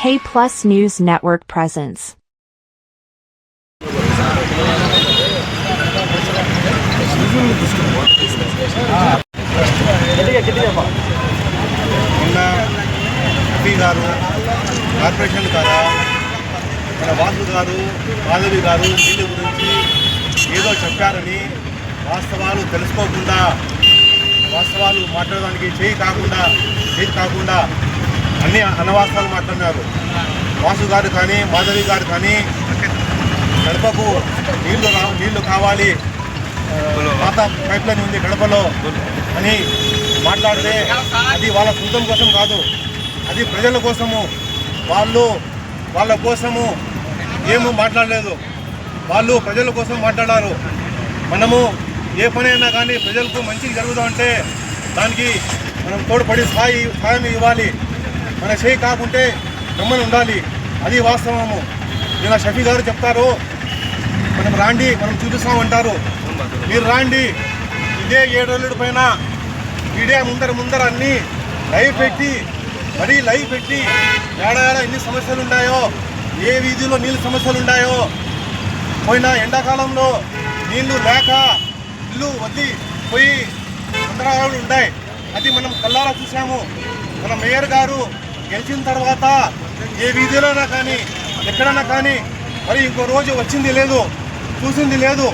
K Plus News Network presence. నిన్న MP గారు corporation గారు మన వాసు గారు మాధవి గారు వీళ్ళ గురించి ఏదో చెప్పారని వాస్తవాలు తెలుసుకోకుండా వాస్తవాలు మాట్లాడడానికి చేయి కాకుండా చేయి కాకుండా అన్ని అనవాస్తవాలు మాట్లాడినారు. వాసు గారు కానీ మాధవి గారు కానీ గడపకు నీళ్ళు రా- నీళ్ళు కావాలి. పాత పైప్ లైన్ ఉంది గడపలో అని మాట్లాడితే అది వాళ్ళ సొంతం కోసం కాదు. అది ప్రజల కోసము. వాళ్ళు వాళ్ళ కోసము ఏమో మాట్లాడలేదు. వాళ్ళు ప్రజల కోసం మాట్లాడారు. మనము ఏ పని అయినా కానీ ప్రజలకు మంచిగా జరుగుతుందంటే దానికి మనం తోడ్పడి స్థాయి సహాయం ఇవ్వాలి. మన చేయి కాకుంటే గమ్మని ఉండాలి. అది వాస్తవము. ఇలా షఫీ గారు చెప్తారు. మనం రాండి మనం చూపిస్తామంటారు. మీరు రాండి. ఇదే ఏడు పైన ఇదే ముందర ముందర అన్ని లైవ్ పెట్టి మరీ లైవ్ పెట్టి ఏడాడ ఎన్ని సమస్యలు ఉన్నాయో ఏ వీధిలో నీళ్ళు సమస్యలు ఉన్నాయో పోయిన ఎండాకాలంలో నీళ్ళు లేక ఇల్లు వద్ది పోయి తొందరగా ఉన్నాయి అది మనం కల్లారా చూసాము. మన మేయర్ గారు గెలిచిన తర్వాత ఏ వీధిలోనా కానీ ఎక్కడైనా కానీ మరి ఇంకో రోజు వచ్చింది లేదు చూసింది లేదు.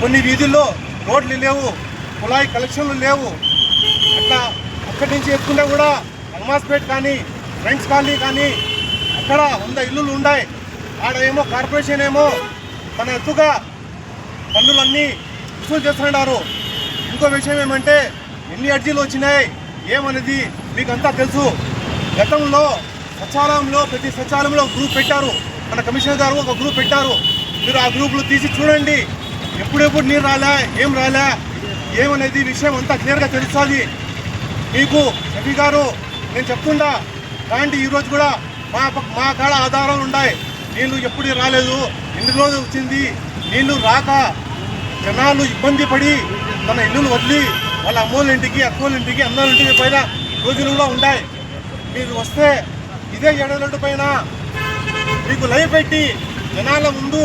కొన్ని వీధుల్లో రోడ్లు లేవు కుళాయి కలెక్షన్లు లేవు. అట్లా అక్కడి నుంచి ఎక్కుంటే కూడా అల్మాస్పేట్ కానీ ఫ్రెండ్స్ కాలనీ కానీ అక్కడ వంద ఇల్లులు ఉన్నాయి ఆడ ఏమో కార్పొరేషన్ ఏమో తన ఎత్తుగా పన్నులన్నీ వసూలు చేస్తున్నారు. ఇంకో విషయం ఏమంటే ఎన్ని అర్జీలు వచ్చినాయి ఏమనేది మీకు అంతా తెలుసు. గతంలో సచివాలయంలో ప్రతి సచివాలయంలో ఒక గ్రూప్ పెట్టారు. మన కమిషనర్ గారు ఒక గ్రూప్ పెట్టారు. మీరు ఆ గ్రూపులు తీసి చూడండి. ఎప్పుడెప్పుడు నీరు రాలే ఏం రాలే ఏమనేది విషయం అంతా క్లియర్గా తెలుస్తుంది. మీకు రవి గారు నేను చెప్తుండా రాండి ఈరోజు కూడా మా మా కాడ ఆధారాలు ఉన్నాయి నీళ్ళు ఎప్పుడు రాలేదు ఎన్ని రోజులు వచ్చింది నీళ్ళు రాక జనాలు ఇబ్బంది పడి తన ఇల్లులు వదిలి వాళ్ళ అమ్మోళ్ళ ఇంటికి అక్కోళ్ళ ఇంటికి అన్నోళ్ళ ఇంటికి పైన రోజులు కూడా ఉన్నాయి మీరు వస్తే ఇదే ఎడలడ్డు పైన మీకు లైవ్ పెట్టి జనాల ముందు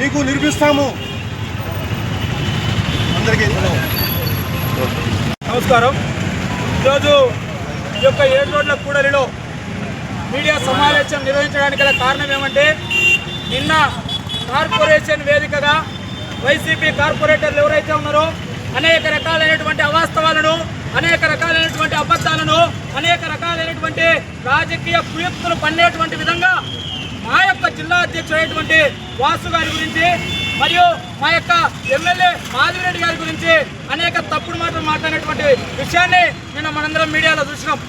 మీకు నిర్మిస్తాము. అందరికీ నమస్కారం. ఈరోజు ఈ యొక్క ఏడు రోడ్ల కూడలిలో మీడియా సమావేశం నిర్వహించడానికి గల కారణం ఏమంటే నిన్న కార్పొరేషన్ వేదికగా వైసీపీ కార్పొరేటర్లు ఎవరైతే ఉన్నారో అనేక రకాలైనటువంటి అవాస్తవాలను అనేక రకాలైనటువంటి అబద్ధాలను అనేక రకాలైనటువంటి రాజకీయ కుయుక్తులు పన్నేటువంటి విధంగా మా యొక్క జిల్లా అధ్యక్షుడైనటువంటి వాసు గారి గురించి మరియు మా యొక్క ఎమ్మెల్యే మాధవిరెడ్డి గారి గురించి అనేక తప్పుడు మాటలు మాట్లాడినటువంటి విషయాన్ని నిన్న మనందరం మీడియాలో చూసినాం.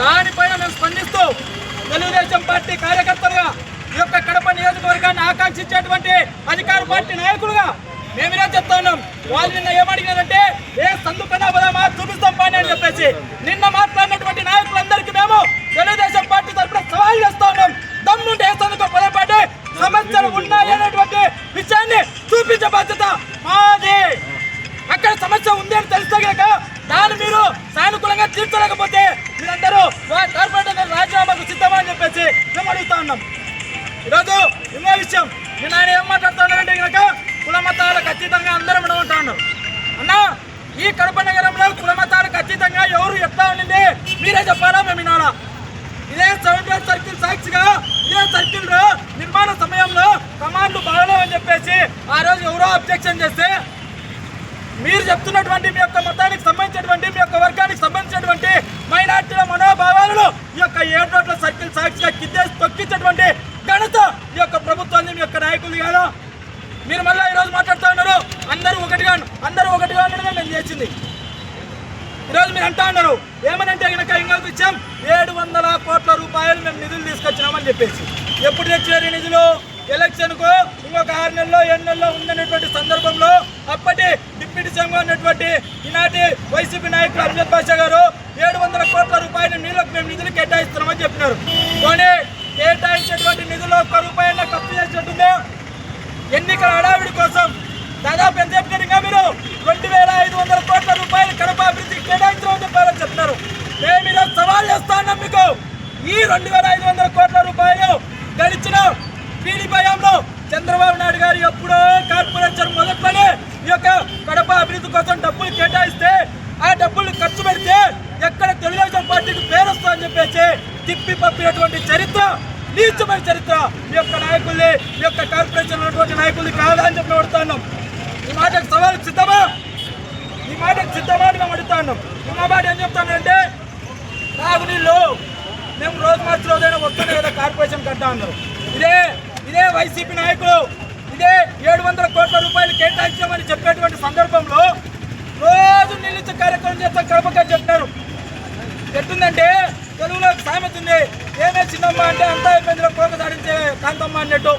దానిపైన మేము స్పందిస్తూ తెలుగుదేశం పార్టీ కార్యకర్తలుగా ఈ యొక్క కడప నియోజకవర్గాన్ని ఆకాంక్షించేటువంటి అధికార పార్టీ నాయకులుగా మేమినే చెప్తా ఉన్నాం. వాళ్ళు నిన్న ఏమడిగినారంటే ఏ సందు పైన అని చెప్పేసి నిన్న మాట్లాడినటువంటి నాయకులందరికీ మేము తెలుగుదేశం పార్టీ తరఫున సవాల్ చేస్తా ఉన్నాం. దమ్ముంటే ఏ సందుకు పొరపాటు? సమస్యలు ఉన్నాయి అనేటువంటి విషయాన్ని చూపించే బాధ్యత మాది. అక్కడ సమస్య ఉంది అని తెలిస్తే కనుక దాన్ని మీరు సానుకూలంగా తీర్చలేకపోతే మీరందరూ కార్పొరేటర్ రాజీనామాకు సిద్ధమా అని చెప్పేసి మేము అడుగుతా ఉన్నాం. ఈరోజు ఇంకో విషయం. నేను ఆయన ఏం మాట్లాడుతున్నారంటే కనుక కుల మతాలకు అతీతంగా అందరం ఉంటా ఉన్నారు అన్నా ఈ కడప నగరంలో కులమతాలు ఖచ్చితంగా ఎవరు ఎట్లా ఉండింది? మీరే చెప్పాలా? మేము వినాలా? ఇదే సెవెంటీ సర్కిల్ సాక్షిగా ఇదే సర్కిల్లో నిర్మాణ సమయంలో కమాండ్లు బాగలేవు అని చెప్పేసి ఆ రోజు ఎవరో అబ్జెక్షన్ చేస్తే మీరు చెప్తున్నటువంటి మీ యొక్క మతానికి సంబంధించినటువంటి మీ యొక్క వర్గానికి సంబంధించినటువంటి మైనార్టీల మనోభావాలను ఈ యొక్క ఏడు రోడ్ల సర్కిల్ సాక్షిగా కిద్దేసి తొక్కించేటువంటి ఘనత ఈ యొక్క ప్రభుత్వాన్ని మీ యొక్క నాయకులు కాదు మీరు మళ్ళీ ఈరోజు మాట్లాడుతూ ఉన్నారు అందరూ ఒకటిగా అందరూ ఒకటిగా వచ్చింది. ఈరోజు మీరు అంటా ఉన్నారు ఏమనంటే కనుక ఇంకొక ఇచ్చాం ఏడు వందల కోట్ల రూపాయలు మేము నిధులు తీసుకొచ్చినామని చెప్పేసి. ఎప్పుడు తెచ్చారు నిధులు? ఎలక్షన్కు ఇంకొక ఆరు నెలలో ఏడు నెలలో ఉందనేటువంటి సందర్భంలో అప్పటి డిప్యూటీ సీఎం ఉన్నటువంటి ఈనాటి వైసీపీ నాయకులు అమ్జద్ బాషా గారు ఏడు వందల కోట్ల రూపాయలు నీళ్ళకు మేము నిధులు కేటాయిస్తున్నామని చెప్పినారు. కానీ కేటాయించేటువంటి నిధులు ఒక్క రూపాయల ఖర్చు చేసినట్టుందో? ఎన్నికల హడావిడి కోసం దాదాపు ఎంత చెప్పారు ఇంకా మీరు? రెండు వేల ఐదు వందల కోట్ల రూపాయలు కడప అభివృద్ధికి కేటాయించమని చెప్పారని చెప్తున్నారు. మేము ఈరోజు సవాల్ చేస్తా మీకు. ఈ రెండు వేల ఐదు వందల కోట్ల రూపాయలు గడిచిన పీడి భయంలో చంద్రబాబు నాయుడు గారు ఎప్పుడో కార్పొరేషన్ మొదట్లోనే ఈ యొక్క కడప అభివృద్ధి కోసం డబ్బులు కేటాయిస్తే ఆ డబ్బులు ఖర్చు పెడితే ఎక్కడ తెలుగుదేశం పార్టీకి పేరు వస్తుందని చెప్పేసి తిప్పి పంపినటువంటి చరిత్ర నీచమైన చరిత్ర ఈ యొక్క నాయకుల్ని ఈ యొక్క కార్పొరేషన్ ఉన్నటువంటి నాయకుల్ని కాదని చెప్పి అడుగుతున్నాం ఈ మాటకు సవాలు సిద్ధమా ఈ మాటకు సిద్ధమా అని మేము అడుగుతాను మా మాట ఏం చెప్తానంటే తాగునీళ్ళు మేము రోజు మార్చి రోజైనా వస్తూనే కదా కార్పొరేషన్ కట్టా అన్నారు. ఇదే ఇదే వైసీపీ నాయకులు ఇదే ఏడు వందల కోట్ల రూపాయలు కేటాయించామని చెప్పేటువంటి సందర్భంలో రోజు నిలిచి కార్యక్రమం చేస్తాం కడపకని చెప్తారు ఎట్టుందంటే తెలుగులో ఒక సామెత ఉంది. ఏమే చిన్నమ్మ అంటే అంతా అయిపోయిందిలో కోక సాధించే కాంతమ్మ అన్నట్టు.